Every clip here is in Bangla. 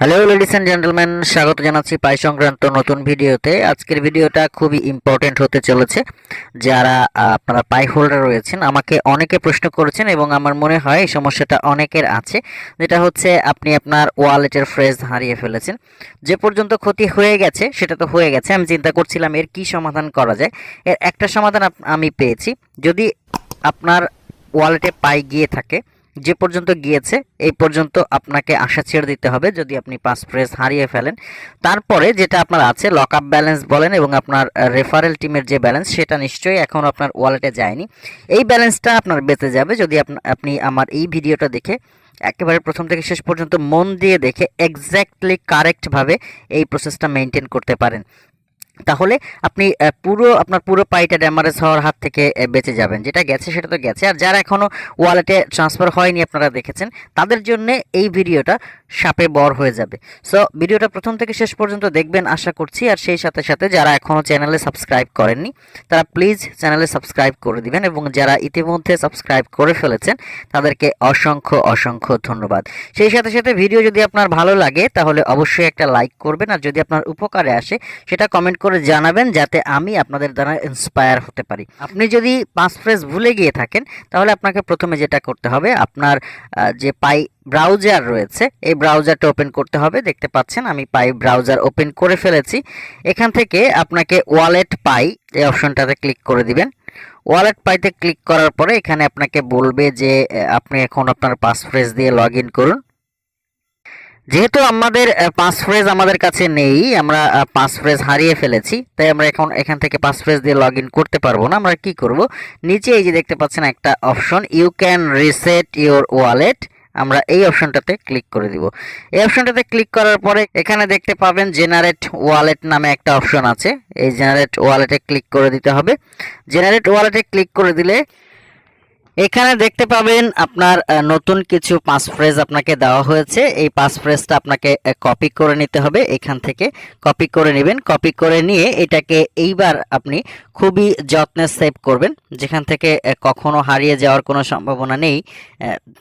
হ্যালো লেডিস অ্যান্ড জেন্টলম্যান স্বাগত জানাচ্ছি পাই সংক্রান্ত নতুন ভিডিওতে। আজকের ভিডিওটা খুবই ইম্পর্টেন্ট হতে চলেছে। যারা আপনারা পাই হোল্ডার রয়েছেন, আমাকে অনেকে প্রশ্ন করেছেন এবং আমার মনে হয় এই সমস্যাটা অনেকের আছে। যেটা হচ্ছে, আপনি আপনার ওয়ালেটের ফ্রেজ হারিয়ে ফেলেছেন। যে পর্যন্ত ক্ষতি হয়ে গেছে, সেটা তো হয়ে গেছে। আমি চিন্তা করছিলাম, এর কি সমাধান করা যায়? এর একটা সমাধান আমি পেয়েছি। যদি আপনার ওয়ালেটে পাই গিয়ে থাকে যে পর্যন্ত গিয়েছে, এই পর্যন্ত আপনাকে আশা ছেড়ে দিতে হবে যদি আপনি পাস প্রেস হারিয়ে ফেলেন। তারপরে যেটা আপনার আছে লক আপ ব্যালেন্স বলেন এবং আপনার রেফারেল টিমের যে ব্যালেন্স সেটা নিশ্চয়ই এখন আপনার ওয়ালেটে যায়নি। এই ব্যালেন্সটা আপনার বেঁচে যাবে যদি আপনি আমার এই ভিডিওটা দেখে, একেবারে প্রথম থেকে শেষ পর্যন্ত মন দিয়ে দেখে এক্স্যাক্টলি কারেক্টভাবে এই প্রসেসটা মেনটেন করতে পারেন। তাহলে আপনি পুরো আপনার পুরো পাইটা ড্যামারেজ হওয়ার হাত থেকে বেঁচে যাবেন। যেটা গেছে সেটা তো গেছে। আর যারা এখনও ওয়ালেটে ট্রান্সফার হয়নি আপনারা দেখেছেন, তাদের জন্য এই ভিডিওটা সাপে বর হয়ে যাবে। সো ভিডিওটা প্রথম থেকে শেষ পর্যন্ত দেখবেন, আশা করছি। আর সেই সাথে সাথে যারা এখনও চ্যানেলে সাবস্ক্রাইব করেননি, তারা প্লিজ চ্যানেলে সাবস্ক্রাইব করে দিবেন এবং যারা ইতিমধ্যে সাবস্ক্রাইব করে ফেলেছেন, তাদেরকে অসংখ্য অসংখ্য ধন্যবাদ। সেই সাথে সাথে ভিডিও যদি আপনার ভালো লাগে, তাহলে অবশ্যই একটা লাইক করবেন। আর যদি আপনার উপকারে আসে, সেটা কমেন্ট করে জানাবেন, যাতে আমি আপনাদের দ্বারা ইন্সপায়ার হতে পারি। আপনি যদি পাঁচ ফ্রেজ ভুলে গিয়ে থাকেন, তাহলে আপনাকে প্রথমে যেটা করতে হবে, আপনার যে পাই ব্রাউজার রয়েছে। এই ব্রাউজারটা ওপেন করতে হবে। দেখতে পাচ্ছেন, আমি পাই ব্রাউজার ওপেন করে ফেলেছি। এখান থেকে আপনাকে ওয়ালেট পাই এই অপশনটাতে ক্লিক করে দিবেন। ওয়ালেট পাইতে ক্লিক করার পরে এখানে আপনাকে বলবে যে আপনি এখন আপনার পাসফ্রেজ দিয়ে লগ করুন। যেহেতু আমাদের পাস ফ্রেজ আমাদের কাছে নেই, আমরা পাস ফ্রেজ হারিয়ে ফেলেছি, তাই আমরা এখন এখান থেকে পাস ফ্রেজ দিয়ে লগ করতে পারব না। আমরা কি করব? নিচে এই যে দেখতে পাচ্ছেন একটা option you can reset your wallet আমরা এই অপশনটাতে ক্লিক করে দিব। এই অপশনটাতে ক্লিক করার পরে এখানে দেখতে পাবেন জেনারেট ওয়ালেট নামে একটা অপশন আছে। এই জেনারেট ওয়ালেটে ক্লিক করে দিতে হবে। জেনারেট ওয়ালেটে ক্লিক করে দিলে এখানে দেখতে পাবেন আপনার নতুন কিছু পাঁচ ফ্রেজ আপনাকে দেওয়া হয়েছে। এই পাঁচ ফ্রেজটা আপনাকে কপি করে নিতে হবে। এখান থেকে কপি করে নেবেন। কপি করে নিয়ে এটাকে এইবার আপনি খুবই যত্নে সেভ করবেন। যেখান থেকে কখনো হারিয়ে যাওয়ার কোনো সম্ভাবনা নেই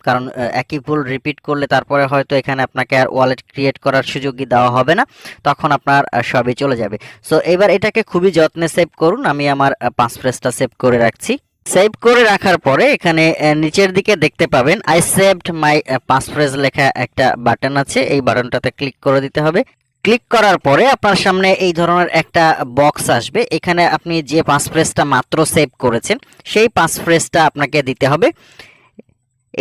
কারণ একই ভুল রিপিট করলে তারপরে হয়তো এখানে আপনাকে আর ওয়ালেট ক্রিয়েট করার সুযোগই দেওয়া হবে না। তখন আপনার সবই চলে যাবে। সো এবার এটাকে খুবই যত্নে সেভ করুন। আমি আমার পাঁচ ফ্রেজটা সেভ করে রাখছি। সেভ করে রাখার পরে এখানে নিচের দিকে দেখতে পাবেন আই সেভড মাই পাসফ্রেজ লেখা একটা বাটন আছে, এই বাটনটাতে ক্লিক করে দিতে হবে। ক্লিক করার পরে আপনার সামনে এই ধরনের একটা বক্স আসবে, এখানে আপনি যে পাসফ্রেজটা মাত্র সেভ করেছেন, সেই পাসফ্রেজটা আপনাকে দিতে হবে।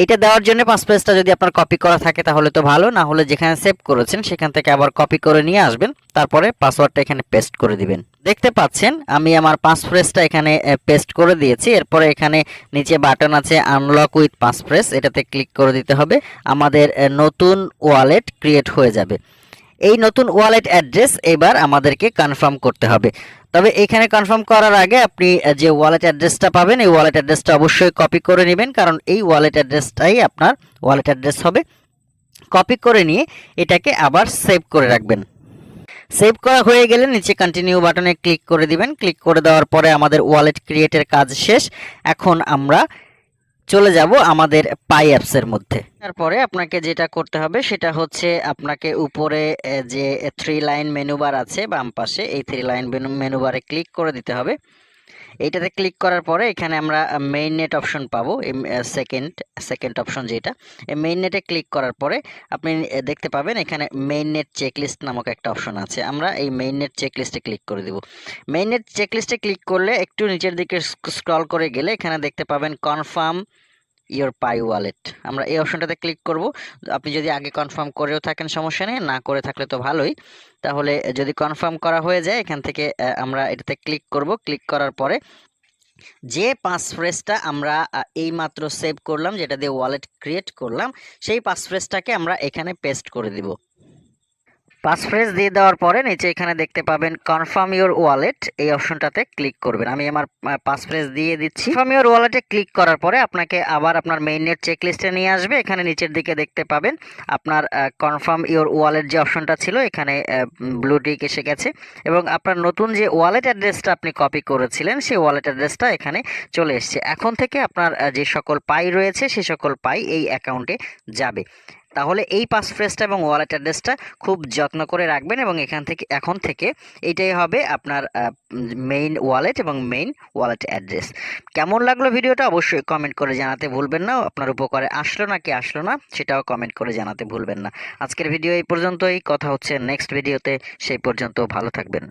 এটা দেওয়ার জন্য পাসফ্রেজটা যদি আপনার কপি করা থাকে তাহলে তো ভালো, না হলে যেখানে সেভ করেছেন সেখান থেকে আবার কপি করে নিয়ে আসবেন, তারপরে পাসওয়ার্ডটা এখানে পেস্ট করে দিবেন। দেখতে পাচ্ছেন, আমি আমার পাসফ্রেসটা এখানে পেস্ট করে দিয়েছি, এরপরে এখানে নিচে বাটন আছে আনলক উইথ পাসফ্রেস এটাতে ক্লিক করে দিতে হবে, আমাদের নতুন ওয়ালেট ক্রিয়েট হয়ে যাবে। এই নতুন ওয়ালেট অ্যাড্রেস এবার আমাদেরকে কনফার্ম করতে হবে। তবে এখানে কনফার্ম করার আগে আপনি যে ওয়ালেট অ্যাড্রেসটা পাবেন, এই ওয়ালেট অ্যাড্রেসটা অবশ্যই কপি করে নেবেন, কারণ এই ওয়ালেট অ্যাড্রেসটাই আপনার ওয়ালেট অ্যাড্রেস হবে। কপি করে নিয়ে এটাকে আবার সেভ করে রাখবেন। সেভ করা হয়ে গেলে নিচে কন্টিনিউ বাটনে ক্লিক করে দিবেন। ক্লিক করে দেওয়ার পরে আমাদের ওয়ালেট ক্রিয়েটের কাজ শেষ। এখন আমরা চলে যাব আমাদের পাই অ্যাপসের মধ্যে। তারপরে আপনাকে যেটা করতে হবে সেটা হচ্ছে আপনাকে উপরে যে থ্রি লাইন মেনু বার আছে বাম পাশে, এই three line menu bar click করে দিতে হবে। এইটাতে ক্লিক করার পরে এখানে আমরা মেইন নেট অপশন পাবো সেকেন্ড সেকেন্ড অপশন যেটা। এই মেইন নেটে ক্লিক করার পরে আপনি দেখতে পাবেন এখানে মেইন নেট চেকলিস্ট নামক একটা অপশন আছে। আমরা এই মেইন নেট চেকলিস্টে ক্লিক করে দেব। মেইন নেট চেকলিস্টে ক্লিক করলে একটু নিচের দিকে স্ক্রল করে গেলে এখানে দেখতে পাবেন কনফার্ম ইওর পাই ওয়ালেট আমরা এই অপশনটাতে ক্লিক করব। আপনি যদি আগে কনফার্ম করেও থাকেন, সমস্যা নেই। না করে থাকলে তো ভালোই। তাহলে যদি কনফার্ম করা হয়ে যায়, এখান থেকে আমরা এটাতে ক্লিক করব। ক্লিক করার পরে যে পাসফ্রেজটা আমরা এই মাত্র সেভ করলাম, যেটা দিয়ে ওয়ালেট ক্রিয়েট করলাম, সেই পাসফ্রেজটাকে আমরা এখানে পেস্ট করে দিব। পাসফ্রেজ দিয়ে দেওয়ার পরে নিচে এখানে দেখতে পাবেন কনফার্ম ইওর ওয়ালেট এই অপশনটাতে ক্লিক করবেন। আমি আমার পাসফ্রেজ দিয়ে দিচ্ছি। কনফার্ম ইওর ওয়ালেটে ক্লিক করার পরে আপনাকে আবার আপনার মেইন নেট চেক লিস্টে নিয়ে আসবে। এখানে নিচের দিকে দেখতে পাবেন আপনার কনফার্ম ইওর ওয়ালেট যে অপশনটা ছিল, এখানে ব্লু টিক এসে গেছে। এবং আপনার নতুন যে ওয়ালেট অ্যাড্রেসটা আপনি কপি করেছিলেন, সেই ওয়ালেট অ্যাড্রেসটা এখানে চলে এসেছে। এখন থেকে আপনার যে সকল পাই রয়েছে, সে সকল পাই এই অ্যাকাউন্টে যাবে। তাহলে এই পাস ফ্রেজটা এবং ওয়ালেট অ্যাড্রেসটা খুব যত্ন করে রাখবেন এবং এখান থেকে, এখন থেকে এটাই হবে আপনার মেইন ওয়ালেট এবং মেইন ওয়ালেট অ্যাড্রেস কেমন লাগল ভিডিওটা অবশ্যই কমেন্ট করে জানাতে ভুলবেন না। আপনার উপকারে আসলো না কি আসলো না, সেটাও কমেন্ট করে জানাতে ভুলবেন না। আজকের ভিডিও এই পর্যন্তই। কথা হচ্ছে নেক্সট ভিডিওতে সেই পর্যন্ত ভালো থাকবেন।